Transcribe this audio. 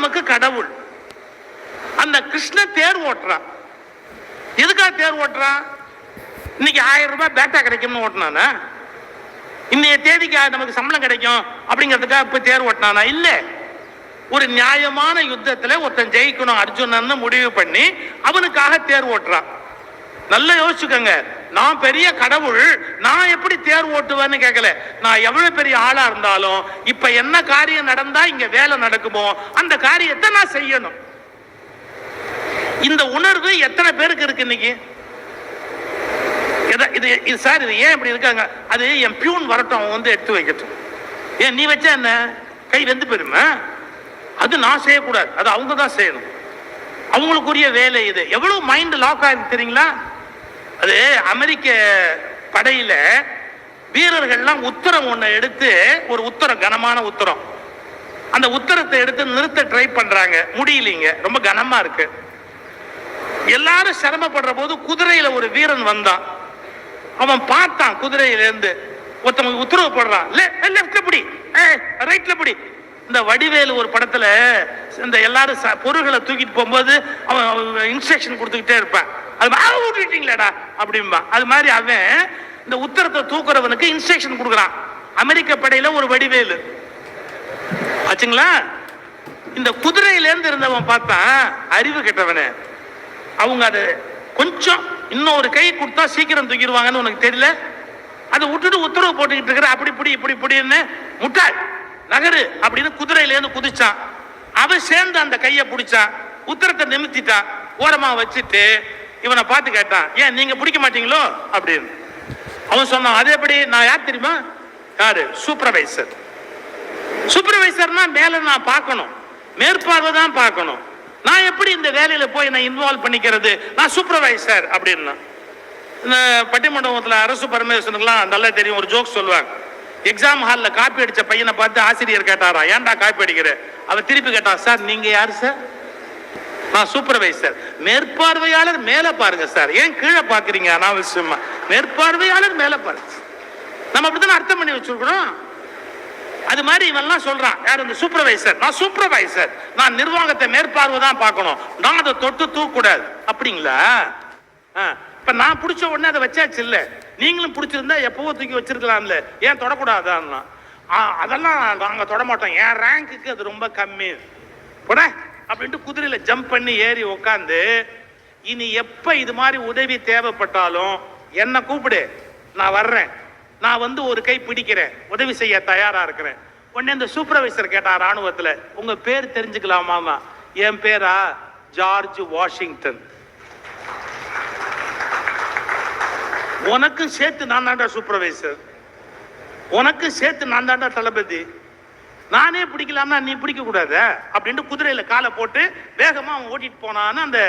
நமக்கு கடவுள். அந்த கிருஷ்ண தேர் ஓட்டுறான் எதுக்காக தேர் ஓட்டுறான் இன்னைக்கு ஆயிரம் ரூபாய் பேட்டா கிடைக்கும்னு ஓட்டினானா? இன்னைய தேதிக்கு நமக்கு சம்பளம் கிடைக்கும் அப்படிங்கிறதுக்காக இப்போ தேர் ஓட்டினானா? இல்லை. ஒரு நியாயமான யுத்தத்தில் ஒருத்தன் ஜெயிக்கணும் அர்ஜுனன்னு முடிவு பண்ணி அவனுக்காக தேர் ஓட்டுறான் நல்லா யோசிச்சுக்கோங்க. நான் பெரிய கடவுள் நான் எப்படி தேர் ஓட்டுவேன்னு கேட்கல நான் எவ்வளவு பெரிய ஆளா இருந்தாலும் இப்ப என்ன காரியம் நடந்தா இங்க வேலை நடக்குமோ அந்த காரியத்தை நான் செய்யணும். இந்த உணர்வு எத்தனை பேருக்கு இருக்கு இன்னைக்கு? இது இது சார் இது ஏன் இப்படி இருக்காங்க? அது என் பியூன் வரட்டும் அவன் வந்து எடுத்து வைக்கட்டும். ஏன் நீ வச்சா என்ன? கை வெந்து போயிருமா? அது நான் செய்யக்கூடாது. அது அவங்க தான் செய்யணும். அவங்களுக்குரிய வேலை இது. எவ்வளவு மைண்ட் லாக் ஆயிருக்கு தெரியுங்களா? அது அமெரிக்க படையில வீரர்கள்லாம் உத்தரம் ஒன்று எடுத்து ஒரு உத்தரம் கனமான உத்தரம். அந்த உத்தரத்தை எடுத்து நிறுத்த ட்ரை பண்றாங்க. முடியலீங்க. ரொம்ப கனமா இருக்கு. எல்லாரும் சிரமப்படுற போது குதிரையில ஒரு வீரன் வந்தான். அவன் பார்த்தான் குதிரையில இருந்து ஒருத்தவங்க உத்தரவு போடுறான். லெஃப்ட்ல பிடி. ரைட்ல பிடி. இந்த வடிவேலு ஒரு படத்துல இந்த எல்லாரும் ச- பொருள்களை தூக்கிட்டு போகும்போது அவன் இன்ஸ்ட்ரக்ஷன் கொடுத்துக்கிட்டே இருப்பான். அது மாதிரி, விட்டுட்டீங்களேடா அப்படிம்பா அது மாதிரி அவன் இந்த உத்தரத்தை தூக்குறவனுக்கு இன்ஸ்ட்ரக்ஷன் கொடுக்குறான். அமெரிக்க படையில ஒரு வடிவேலு. ஆச்சுங்களா? இந்த குதிரையிலேருந்து இருந்தவன் பார்த்தான் அறிவு கெட்டவனே. அவங்க அது கொஞ்சம் இன்னும் ஒரு கை கொடுத்தா சீக்கிரம் தூக்கிடுவாங்கன்னு உனக்கு தெரியல? அதை விட்டுட்டு உத்தரவு போட்டுக்கிட்டு இருக்கிற அப்படி இப்படி இப்படி இப்படின்னு முட்டாள் நகரு அப்படின்னு குதிரையிலேருந்து குதிச்சான். அவன் சேர்ந்து அந்த கையை பிடிச்சான் உத்தரத்தை நிமித்திட்டான் ஓரமா வச்சுட்டு இவனை பார்த்து கேட்டான் ஏன் நீங்க பிடிக்க மாட்டீங்களோ? அப்படின்னு. அவன் சொன்னான் அதே எப்படி? நான் யார் தெரியுமா? யாரு? சூப்பர்வைசர் சூப்பர்வைசர்னா மேல நான் பார்க்கணும். மேற்பார்வை தான் பார்க்கணும். நான் எப்படி இந்த வேலையில போய் நான் இன்வால்வ் பண்ணிக்கிறது? நான் சூப்பர்வைசர் அப்படின்னா. இந்த பட்டிமண்டபத்தில் அரசு பரமேஸ்வரனுக்குலாம் நல்லா தெரியும் ஒரு ஜோக் சொல்லுவாங்க. எக்ஸாம் ஹாலில் காப்பி அடித்த பையனை பார்த்து ஆசிரியர் கேட்டாரா ஏன்டா காப்பி அடிக்கிற? அவர் திருப்பி கேட்டான் சார் நீங்கள் யார் சார் நான் சூப்பர்வைசர் மேற்பார்வையாளர் மேலே பாருங்க சார் ஏன் கீழே பார்க்குறீங்க அனாவசியமா. மேற்பார்வையாளர் மேலே பாருங்க. நம்ம அப்படித்தானே அர்த்தம் பண்ணி வச்சிருக்கிறோம்? அது மாதிரி இவன்லாம் சொல்றான். யார் இந்த சூப்பர்வைசர் நான் சூப்பர்வைசர் நான் நிர்வாகத்தை மேற்பார்வை தான் பார்க்கணும். நான் அதை தொட்டு தூக்கக்கூடாது. அப்படிங்களா? ஆ, இப்போ நான் பிடிச்ச உடனே அதை வச்சாச்சு இல்லை? நீங்களும் பிடிச்சிருந்தா எப்பவோ தூக்கி வச்சிருக்கலாம்ல. ஏன் தொடக்கூடாதான்னா? ஆ, அதெல்லாம் நாங்கள் தொட மாட்டோம். என் ரேங்க்குக்கு அது ரொம்ப கம்மி. போட அப்படின்ட்டு குதிரையில் ஜம்ப் பண்ணி ஏறி உக்காந்து இனி எப்போ இது மாதிரி உதவி தேவைப்பட்டாலும் என்னை கூப்பிடு. நான் வர்றேன். நான் வந்து ஒரு கை பிடிக்கிறேன். உதவி செய்ய தயாராக இருக்கிறேன். உடனே இந்த சூப்பர்வைசர் கேட்டார் ராணுவத்தில் உங்கள் பேர் தெரிஞ்சுக்கலாமா என் பேரா? George Washington. உனக்கு சேர்த்து நான் தாண்டா சூப்பர்வைசர் உனக்கு சேர்த்து நான் தாண்டா தளபதி. நானே பிடிக்கலாம்னா நீ பிடிக்க கூடாத அப்படின்ட்டு குதிரையில காலை போட்டு வேகமா அவன் ஓட்டிட்டு போனான்னு அந்த